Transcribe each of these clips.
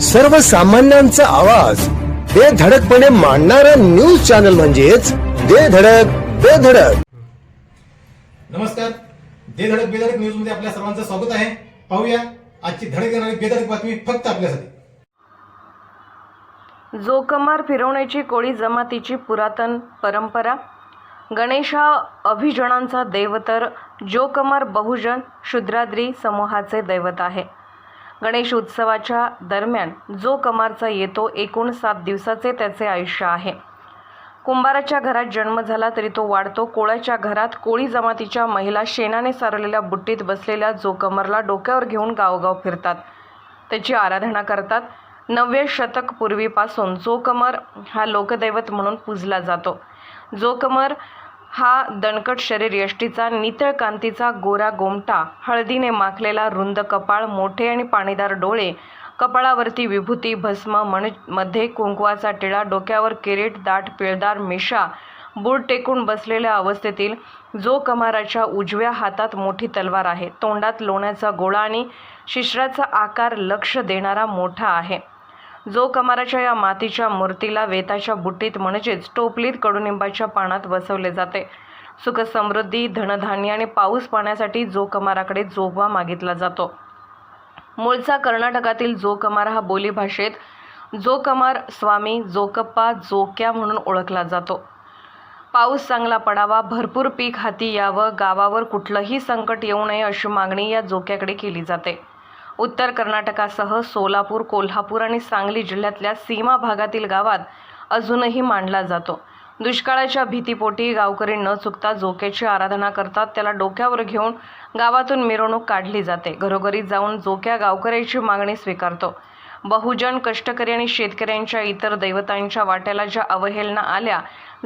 सर्वसामान्यांचा आवाज. बेधडकपणे मांडणारा न्यूज चॅनल म्हणजेच बेधडक बेधडक नमस्कार. दे धडक बेधडक न्यूजमध्ये आपल्या सर्वांचं स्वागत आहे. पाहूया आजची धडक येणारी बेधडक बातमी फक्त आपल्यासाठी. जोकमार फिरवण्याची कोळी जमातीची पुरातन परंपरा. गणेश हा अभिजनांचा देव तर जोकमार बहुजन शुद्राद्री समूहाचे दैवत आहे. गणेश उत्सवाच्या दरम्यान जो कमारचा येतो एकूण सात दिवसाचे त्याचे आयुष्य आहे. कुंभाराच्या घरात जन्म झाला तरी तो वाढतो. कोळ्याच्या घरात कोळी जमातीच्या महिला शेणाने सारलेल्या बुट्टीत बसलेल्या जोकमरला डोक्यावर घेऊन गावोगाव फिरतात. त्याची आराधना करतात. नववे शतक पूर्वीपासून जोकमर हा लोकदैवत म्हणून पूजला जातो. जोकमर हा दणकट शरीर यष्टीचा नितळ कांतीचा गोरा गोमटा हळदीने माखलेला रुंद कपाळ मोठे आणि पाणीदार डोळे कपाळावरती विभूती भस्म मणमध्ये कुंकवाचा टिळा डोक्यावर किरीट दाट पिळदार मिशा बूट टेकून बसलेल्या अवस्थेतील जो कमाराच्या उजव्या हातात मोठी तलवार आहे. तोंडात लोण्याचा गोळा आणि शिश्राचा आकार लक्ष देणारा मोठा आहे. जो कमाराच्या या मातीच्या मूर्तीला वेताच्या बुट्टीत म्हणजेच टोपलीत कडुनिंबाच्या पानात बसवले जाते. सुख समृद्धी धनधान्य आणि पाऊस पाण्यासाठी जो कमाराकडे जोगवा मागितला जातो. मूळचा कर्नाटकातील जो कमार हा बोलीभाषेत जो कमार स्वामी जोकप्पा जोक्या म्हणून ओळखला जातो. पाऊस चांगला पडावा भरपूर पीक हाती यावं गावावर कुठलंही संकट येऊ नये अशी मागणी या जोक्याकडे केली जाते. उत्तर कर्नाटकासह सोलापूर कोल्हापूर आणि सांगली जिल्ह्यातल्या सीमा भागातील गावात अजूनही मांडला जातो. दुष्काळाच्या भीतीपोटी गावकरी न चुकता जोक्याची आराधना करतात. त्याला डोक्यावर घेऊन गावातून मिरवणूक काढली जाते. घरोघरी जाऊन जोक्या गावकऱ्याची मागणी स्वीकारतो. बहुजन कष्टकरी आणि शेतकऱ्यांच्या इतर दैवतांच्या वाट्याला ज्या अवहेलना आल्या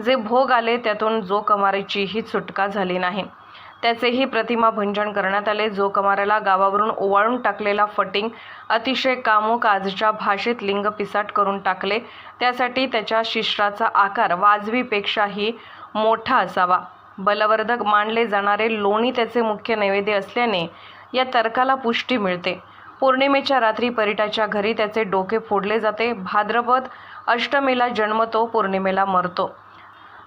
जे भोग आले त्यातून जो कमारीचीही सुटका झाली नाही. त्याचेही प्रतिमा भंजन करण्यात आले. जो गावावरून ओवाळून टाकलेला फटिंग अतिशय कामुक आजच्या भाषेत लिंग पिसाट करून टाकले. त्यासाठी त्याच्या शिश्राचा आकार वाजवीपेक्षाही मोठा असावा. बलवर्धक मानले जाणारे लोणी त्याचे मुख्य नैवेद्य असल्याने या तर्काला पुष्टी मिळते. पौर्णिमेच्या रात्री परिटाच्या घरी त्याचे डोके फोडले जाते. भाद्रपद अष्टमीला जन्मतो पौर्णिमेला मरतो.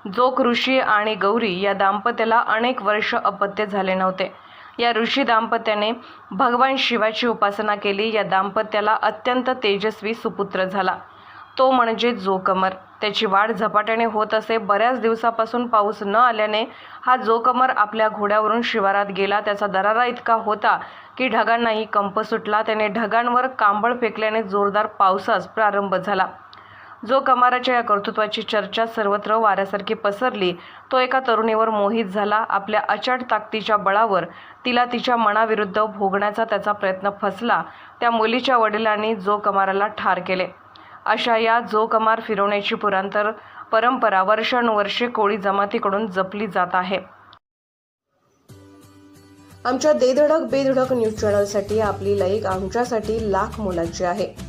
जोक ऋषी आणि गौरी या दाम्पत्याला अनेक वर्ष अपत्य झाले नव्हते. या ऋषी दाम्पत्याने भगवान शिवाची उपासना केली. या दाम्पत्याला अत्यंत तेजस्वी सुपुत्र झाला. तो म्हणजे जोकमर त्याची वाढ झपाट्याने होत असे बऱ्याच दिवसापासून पाऊस न आल्याने हा जोकमर आपल्या घोड्यावरून शिवारात गेला. त्याचा दरारा इतका होता की ढगांनाही कंप सुटला. त्याने ढगांवर कांबळ फेकल्याने जोरदार पावसास प्रारंभ झाला. जो कमाराच्या या कर्तृत्वाची चर्चा सर्वत्र वाऱ्यासारखी पसरली तो एका तरुणीवर मोहित झाला. आपल्या अचाट ताकदीच्या बळावर तिला तिच्या मनाविरुद्ध भोगण्याचा त्याचा प्रयत्न फसला. त्या मुलीच्या वडिलांनी जो कमाराला ठार केले. अशा या जो कमार फिरवण्याची पुरांतर परंपरा वर्षानुवर्षे कोळी जमातीकडून जपली जात आहे. आमच्या देधडक बेधडक न्यूज चॅनलसाठी आपली लाईक आमच्यासाठी लाख मोलाची आहे.